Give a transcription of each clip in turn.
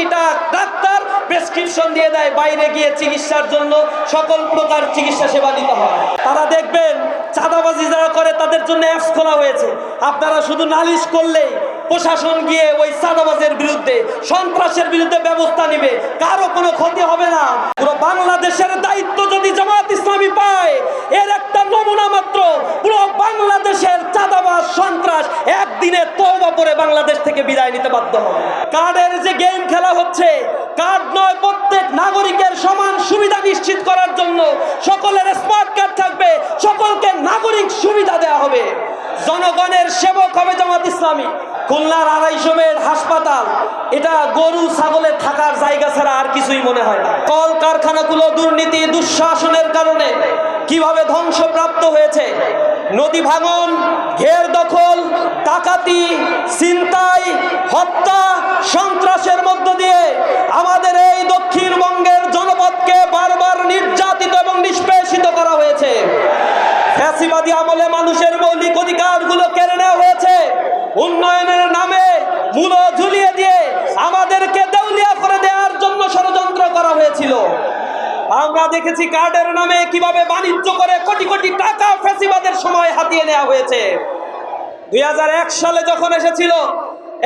প্রতিটা doctor prescription দিয়ে দেয়, বাইরে গিয়ে চিকিৎসার জন্য সকল প্রকার চিকিৎসা সেবা নিতে হয়। তারা দেখবেন, চাঁদাবাজি যারা করে, তাদের জন্য অ্যাপস খোলা হয়েছে। আপনারা শুধু নালিশ করলেই প্রশাসন গিয়ে ওই চাঁদাবাজের বিরুদ্ধে, সন্ত্রাসের বিরুদ্ধে ব্যবস্থা নেবে। কারও কোনো ক্ষতি হবে না। পুরো বাংলাদেশের দায়িত্ব যদি জামাত ইসলামী পায়, এর একটা নমুনা মাত্র, পুরো বাংলাদেশের বিদায় নিতে বাধ্য হবে কার্ডের যে গেম খেলা হচ্ছে, কার্ড নয়, প্রত্যেক নাগরিকের সমান সুবিধা নিশ্চিত করার জন্য সকলের স্মার্ট কার্ড থাকবে, সকলকে নাগরিক সুবিধা দেওয়া হবে। জনগণের সেবক হবে জামাত ইসলামী। খুলনার আড়াইশো বেড হাসপাতাল, এটা গরু ছাগলের থাকার জায়গা ছাড়া আর কিছুই মনে হয় না। কল কারখানাগুলো দুর্নীতি, দুঃশাসনের কারণে কীভাবে ধ্বংসপ্রাপ্ত হয়েছে? নদী ভাঙন ঘের দখল ডাকাতি ছিনতাই হত্যা সন্ত্রাসের মধ্য দিয়ে দেখেছি কার্ডের নামে কীভাবে বাণিজ্য করে কোটি কোটি টাকা ফ্যাসিবাদের সময় হাতিয়ে নেওয়া হয়েছে। দুই হাজার এক সালে যখন এসেছিল,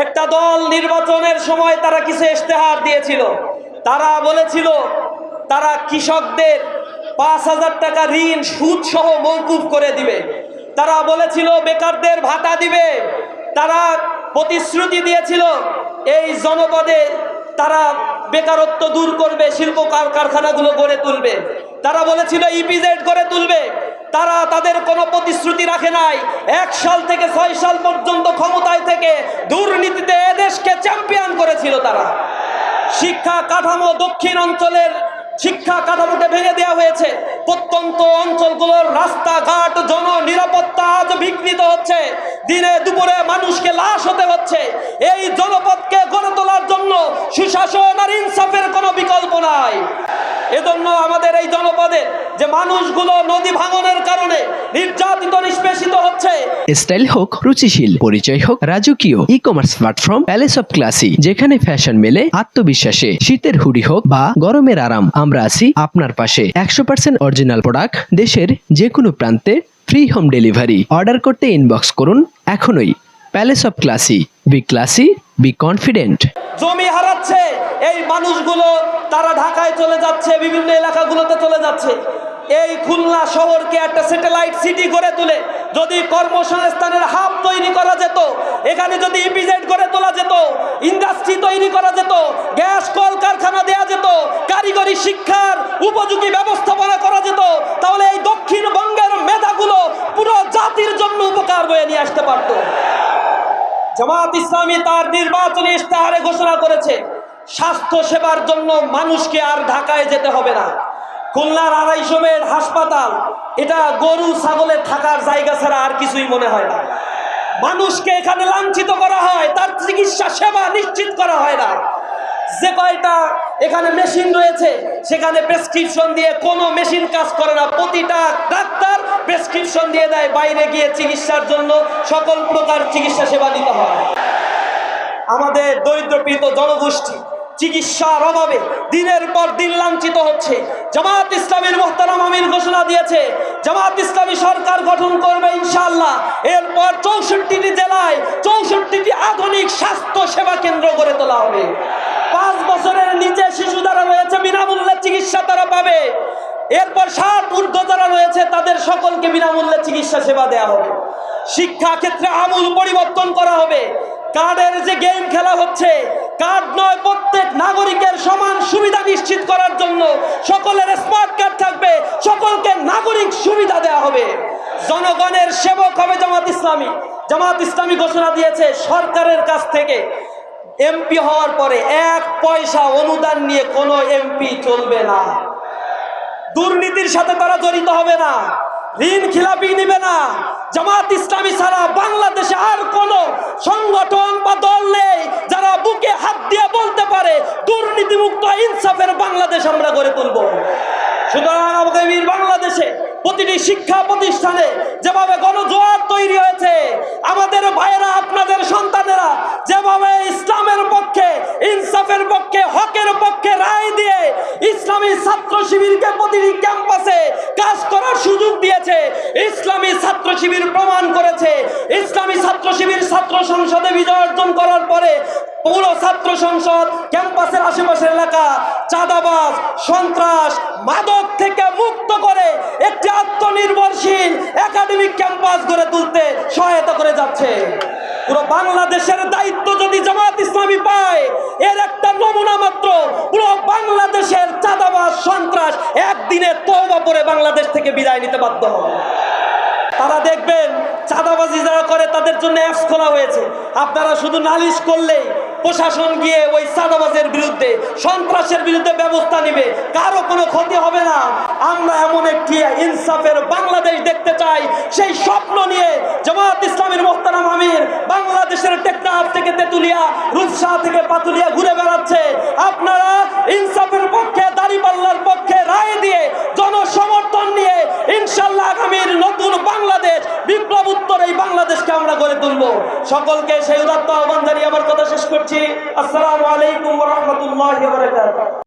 একটা দল নির্বাচনের সময় তারা কিছু ইশতেহার দিয়েছিল? তারা বলেছিল, তারা কৃষকদের পাঁচ হাজার টাকা ঋণ সুদ সহ মৌকুফ করে দিবে। তারা বলেছিল, বেকারদের ভাতা দিবে। তারা প্রতিশ্রুতি দিয়েছিল, এই জনপদে তারা বেকারত্ব দূর করবে, শিল্প কার- কারখানাগুলো গড়ে তুলবে। তারা বলেছিল ইপিজেড গড়ে তুলবে। তারা তাদের কোনো প্রতিশ্রুতি রাখে নাই। এক সাল থেকে ছয় সাল পর্যন্ত ক্ষমতায় থেকে দুর্নীতিতে এদেশকে চ্যাম্পিয়ন করেছিল তারা। শিক্ষা কাঠামো দক্ষিণ অঞ্চলের শিক্ষা কাঠামোকে ভেঙে দেওয়া হয়েছে। প্রত্যন্ত অঞ্চলগুলোর রাস্তাঘাট জন নিরাপত্তা আজ বিঘ্নিত হচ্ছে। দিনে দুপুরে মানুষকে লাশ হতে হচ্ছে। আর ইনসাফের কোনো বিকল্প নাই। এজন্য আমাদের এই জনপদের যে মানুষগুলো নদী ভাঙনের কারণে নির্যাতিত নিষ্পেষিত হচ্ছে স্টাইল হোক রুচিশীল পরিচয় হোক রাজকীয় e commerce platform palace of classy যেখানে ফ্যাশন মেলে আত্মবিশ্বাসে শীতের হুডি হোক বা গরমের আরাম আমরা আছি আপনার পাশে। একশো পার্সেন্ট অরিজিনাল প্রোডাক্ট দেশের যে কোনো প্রান্তে ফ্রি হোম ডেলিভারি অর্ডার করতে ইনবক্স করুন এখনই। Palace of classy be classy be confident জমি এই মানুষগুলো তারা ঢাকায় চলে যাচ্ছে, বিভিন্ন এলাকাগুলোতে চলে যাচ্ছে। এই খুলনা শহরকে একটা স্যাটেলাইট সিটি করে তুলে, যদি কর্মসংস্থানের হাব তৈরি করা যেত, এখানে যদি ইপিজেড করে তোলা যেত, ইন্ডাস্ট্রি তৈরি করা যেত, গ্যাস কল কারখানা দেওয়া যেত, কারিগরি শিক্ষার উপযোগী ব্যবস্থাপনা করা যেত, তাহলে এই দক্ষিণবঙ্গের মেধাগুলো পুরো জাতির জন্য উপকার বয়ে নিয়ে আসতে পারতো। জামাত ইসলামী তার নির্বাচনী ইশতেহারে ঘোষণা করেছে স্বাস্থ্য সেবার জন্য মানুষকে আর ঢাকায় যেতে হবে না। খুলনার আড়াইশো বেড হাসপাতাল, এটা গরু ছাগলের থাকার জায়গা ছাড়া আর কিছুই মনে হয় না। মানুষকে এখানে লাঞ্ছিত করা হয়, তার চিকিৎসা সেবা নিশ্চিত করা হয় না। যে কয়টা এখানে মেশিন রয়েছে, সেখানে প্রেসক্রিপশন দিয়ে কোনো মেশিন কাজ করে না। প্রতিটা ডাক্তার প্রেসক্রিপশন দিয়ে দেয়, বাইরে গিয়ে চিকিৎসার জন্য সকল প্রকার চিকিৎসা সেবা নিতে হয়। আমাদের দরিদ্রপীড়িত জনগোষ্ঠী চিকিৎসার অভাবে দিনের পর দিন লাঞ্ছিত হচ্ছে। জামাত ইসলামীর মোহতারাম আমির ঘোষণা দিয়েছে, জামাত ইসলামী সরকার গঠন করবে ইনশাল্লাহ এরপর চৌষট্টিটি জেলায় চৌষট্টিটি আধুনিক স্বাস্থ্য সেবা কেন্দ্র গড়ে তোলা হবে। পাঁচ বছরের নিচে শিশু যারা রয়েছে, বিনামূল্যে চিকিৎসা তারা পাবে। এরপর ষাট ঊর্ধ্ব যারা রয়েছে, তাদের সকলকে বিনামূল্যে চিকিৎসা সেবা দেওয়া হবে। শিক্ষা ক্ষেত্রে আমূল পরিবর্তন করা হবে। কার্ডের যে গেম খেলা হচ্ছে, কার্ড নয়, প্রত্যেক নাগরিকের সমান সুবিধা নিশ্চিত করার জন্য সকলের স্মার্ট কার্ড থাকবে, সকলকে নাগরিক সুবিধা দেওয়া হবে। জনগণের সেবক হবে জামাত ইসলামী। জামাত ইসলামী ঘোষণা দিয়েছে, সরকারের কাছ থেকে এমপি হওয়ার পরে এক পয়সা অনুদান নিয়ে কোনো এমপি চলবে না। দুর্নীতির সাথে তারা জড়িত হবে না। ঋণ খিলাপি নিবে না। জামাত ইসলামী ছাড়া বাংলাদেশে আর কোন সংগঠন বা দল নেই যারা বুকে হাত দিয়ে বলতে পারে, দুর্নীতিমুক্ত, ইনসাফের বাংলাদেশ আমরা গড়ে তুলব। সুতরাং বাংলাদেশে প্রতিটি শিক্ষা প্রতিষ্ঠানে যেভাবে গণজোয়ার তৈরি হয়েছে, আমাদের ভাইয়েরা, আপনাদের সন্তানেরা যেভাবে ইসলামের পক্ষে, ইনসাফের পক্ষে, হকের পক্ষে রায় দিয়ে ছাত্র শিবিরকে প্রতিটি ক্যাম্পাসে কাজ করার সুযোগ দিয়েছে। ইসলামী ছাত্র শিবির প্রমাণ করেছে। ইসলামী ছাত্র শিবির ছাত্র সংসদে বিজয় অর্জন করার পরে পুরো ছাত্র সংসদ, ক্যাম্পাসের আশেপাশের এলাকা চাঁদাবাজ, সন্ত্রাস, মাদক থেকে মুক্ত করে একটি আত্মনির্ভরশীল একাডেমিক ক্যাম্পাস গড়ে তুলতে সহায়তা করে যাচ্ছে। পুরো বাংলাদেশের দায়িত্ব যদি জামাত ইসলামী পায়, এর একটা নমুনা মাত্র, পুরো বাংলাদেশের চাঁদাবাজ সন্ত্রাস একদিনে তওবা পরে বাংলাদেশ থেকে বিদায় নিতে বাধ্য হবে। তারা দেখবেন, চাঁদাবাজি যারা করে তাদের জন্য অ্যাপস খোলা হয়েছে। আপনারা শুধু নালিশ করলেই প্রশাসন গিয়ে ওই চাঁদাবাজের বিরুদ্ধে, সন্ত্রাসের বিরুদ্ধে ব্যবস্থা নেবে। কারও কোনো ক্ষতি হবে না। আমরা এমন একটি ইনসাফের বাংলাদেশ দেখতে চাই। সেই স্বপ্ন নিয়ে জামাত ইসলামের মোহতারাম আমির বাংলাদেশের টেকনাফ থেকে তেতুলিয়া, রূপসা থেকে পাতুলিয়া ঘুরে বেড়াচ্ছে। আপনারা ইনসাফের পক্ষে দাড়িপাল্লার পক্ষে রায় দিয়ে জনসমর্থন নিয়ে ইনশাল্লাহ আগামীর নতুন বাংলাদেশ, বিপ্লব উত্তর এই বাংলাদেশকে আমরা গড়ে তুলবো। সকলকে সেই উদাত্ত আহ্বান জানিয়ে আমার কথা শেষ করছি। আসসালামু আলাইকুম রহমতুল্লাহ